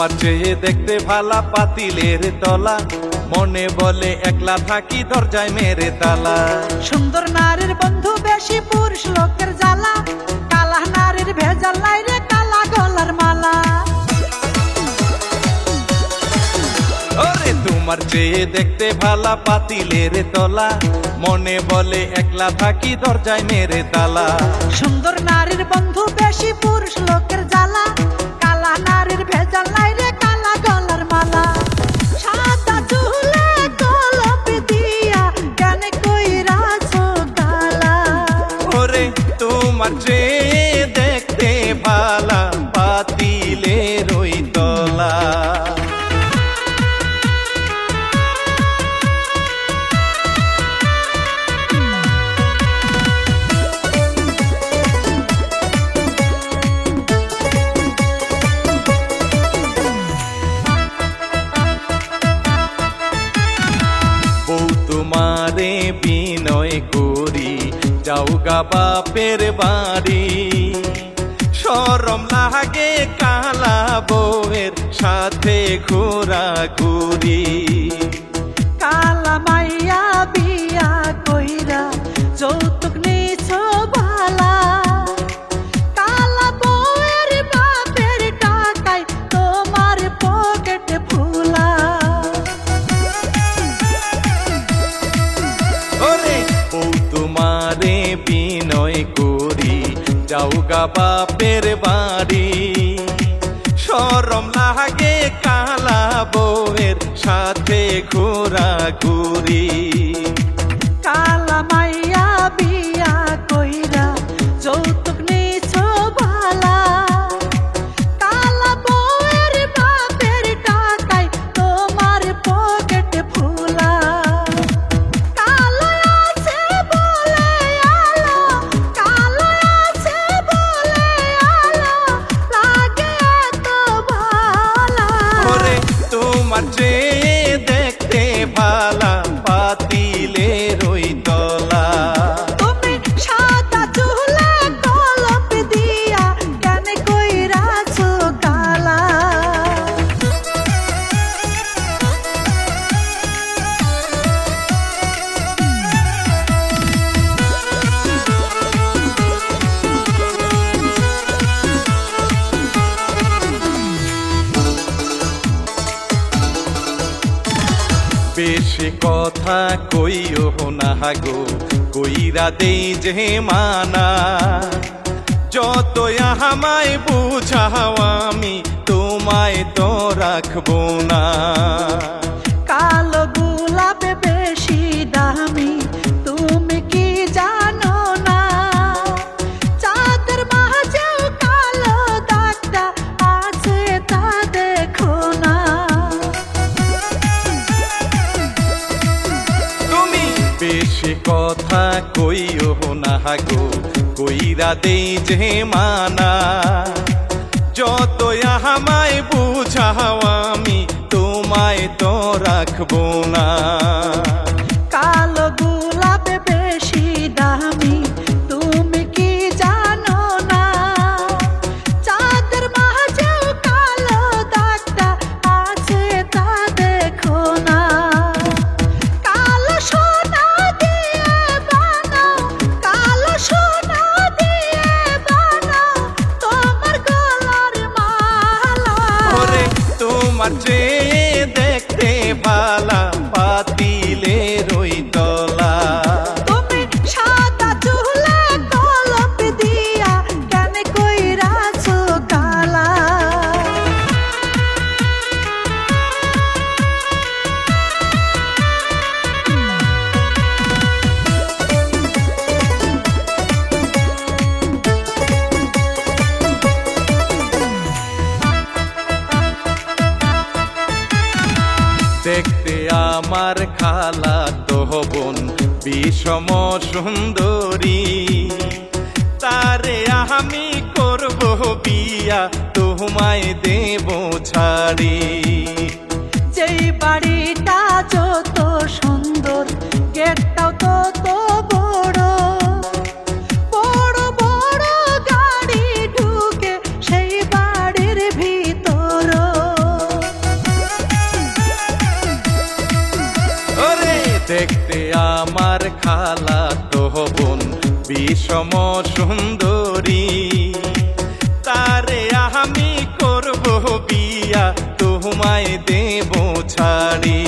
তোমার চেয়ে দেখতে ভালা পাতিলের তলা। মনে বলে একলা থাকি দরজায় মেরে তালা। সুন্দর নারীর বন্ধু বেশি পুরুষ লোকের জ্বালা। ভেজাল নাই রে কালা গলার মালা। ওরে তোমার চেয়ে দেখতে ভালা পাতিলের তলা। মনে বলে একলা থাকি দরজায় মেরে তালা। সুন্দর নারীর বন্ধু বেশি পুরুষ লোকের জ্বালা। কালা নারীর ভেজাল নাই রে কালা গলার মালা। সাদা চুলে কলপ দিয়া কেন কইরাছো কালা ওরে তোমার চেয়ে তোমারে বিনয় করি যাও গা বাপের বাড়ি। সরম লাগে কালা বউয়ের সাথে ঘোরা ঘুরি যাও গা বাপের বাড়ি। সরম লাগে কালা বউয়ের সাথে ঘোরা ঘুরি কালা চেয়ে দেখতে ভালা বেশি কথা কইও না গো, কইরা দেই যে মানা। যত আমায় বুঝাও আমি, তোমায় তো রাখব না। গো কইরা দেই যে মানা। যত আমায় বুঝাও আমি তোমায় তো রাখব না। খালাতো বোন বিষম সুন্দরী। তারে আমি করব বিয়া তোমায় দেব ছাড়ি। যেই বাড়ি দেখতে আমার খালা তো বোন বিষম সুন্দরী। তারে আমি করব বিয়া তোমায় দেব ছাড়ি।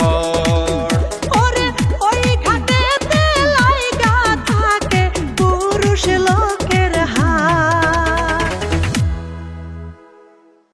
حال